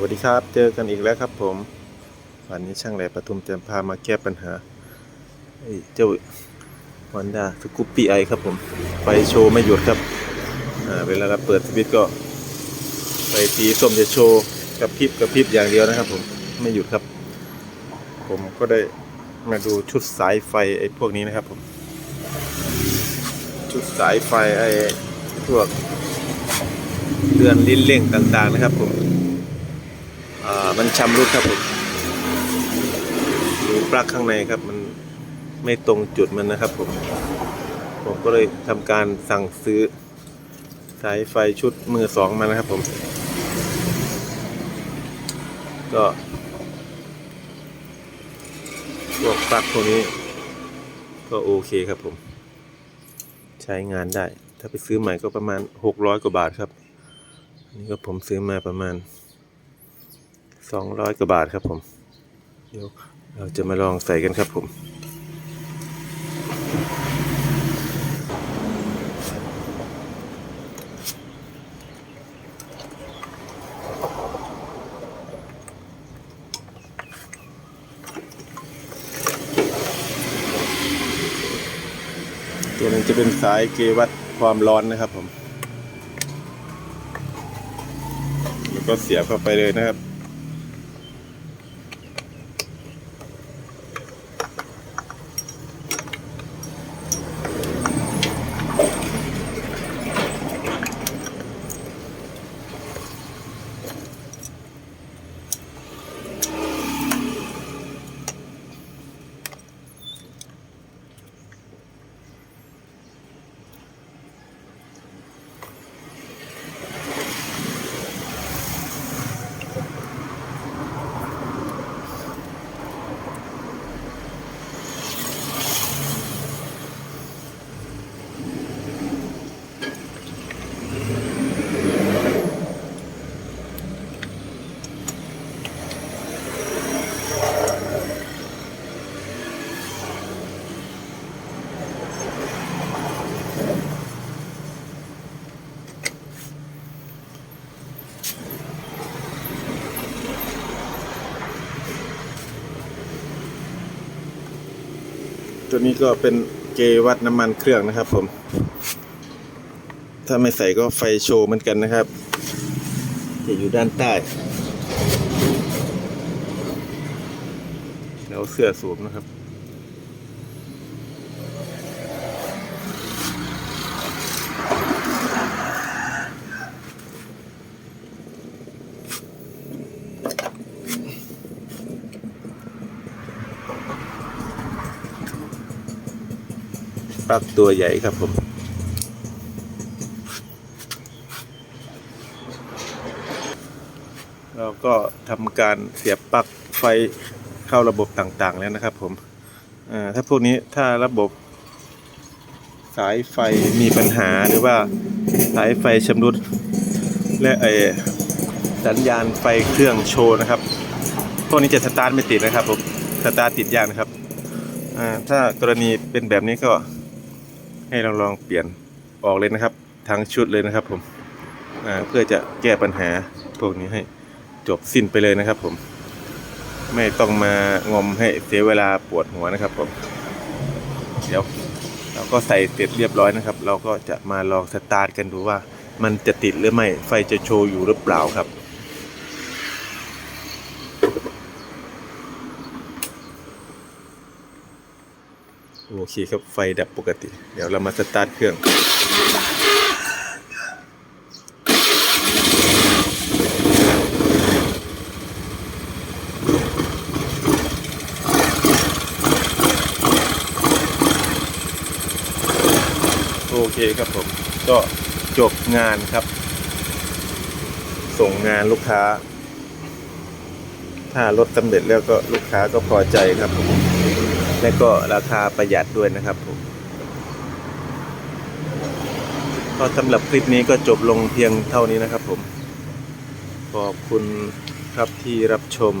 วัสดีครับ เจอกันอีกแล้วครับผม วันนี้ช่างแหล่ปทุมจะพามาแก้ปัญหาไอ้เจ้าวันด้าสกูปปี้ไอครับผม ไฟโชว์ไม่หยุดครับอ่าเวลาเราเปิดสวิตก็ไฟสีส้มจะโชว์กระพริบกระพริบอย่างเดียวนะครับผมไม่หยุดครับ ผมก็ได้มาดูชุดสายไฟไอ้พวกนี้นะครับผม ชุดสายไฟไอ้พวกเรือนลิ้นเร่งต่างๆนะครับผม มันชำรุดครับผมดูปลั๊กข้างในครับมันไม่ตรงจุดมันนะครับผม ผมก็เลยทำการสั่งซื้อสายไฟชุดมือสองมานะครับผม ก็พวกปลั๊กพวกนี้ ก็โอเคครับผม ใช้งานได้ ถ้าไปซื้อใหม่ก็ประมาณ 600 กว่าบาทครับอันนี่ก็ผมซื้อมาประมาณ สองร้อยกว่าบาทครับผม เดี๋ยวเราจะมาลองใส่กันครับผมตัวนึงจะเป็นสายเกวัดความร้อนนะครับผม แล้วก็เสียบเข้าไปเลยนะครับ ตัวนี้ก็เป็นเกวัดน้ำมันเครื่องนะครับผม ถ้าไม่ใส่ก็ไฟโชว์เหมือนกันนะครับ จะอยู่ด้านใต้ แล้วเสื้อสวมนะครับ ปลั๊กตัวใหญ่ครับผม เราก็ทำการเสียบปลั๊กไฟเข้าระบบต่างๆแล้วนะครับผมอ่าถ้าพวกนี้ถ้าระบบสายไฟมีปัญหาหรือว่าสายไฟชำรุด และไอสัญญาณไฟเครื่องโชว์นะครับ พวกนี้จะสตาร์ทไม่ติดนะครับผม สตาร์ทติดยากนะครับอ่าถ้ากรณีเป็นแบบนี้ก็ ให้เราลองเปลี่ยนออกเลยนะครับ ทั้งชุดเลยนะครับผมเพื่อจะแก้ปัญหาพวกนี้ให้จบสิ้นไปเลยนะครับผม ไม่ต้องมางมให้เสียเวลาปวดหัวนะครับผม เดี๋ยวเราก็ใส่เสร็จเรียบร้อยนะครับ เราก็จะมาลองสตาร์ทกันดูว่า มันจะติดหรือไม่ไฟจะโชว์อยู่หรือเปล่าครับ โอเคครับไฟดับปกติ เดี๋ยวเรามาสตาร์ทเครื่องโอเคครับผม ก็จบงานครับ ส่งงานลูกค้า ถ้ารถสำเร็จแล้วก็ลูกค้าก็พอใจครับผม และก็ราคาประหยัดด้วยนะครับผมก็สำหรับคลิปนี้ก็จบลงเพียงเท่านี้นะครับผม ขอบคุณครับที่รับชม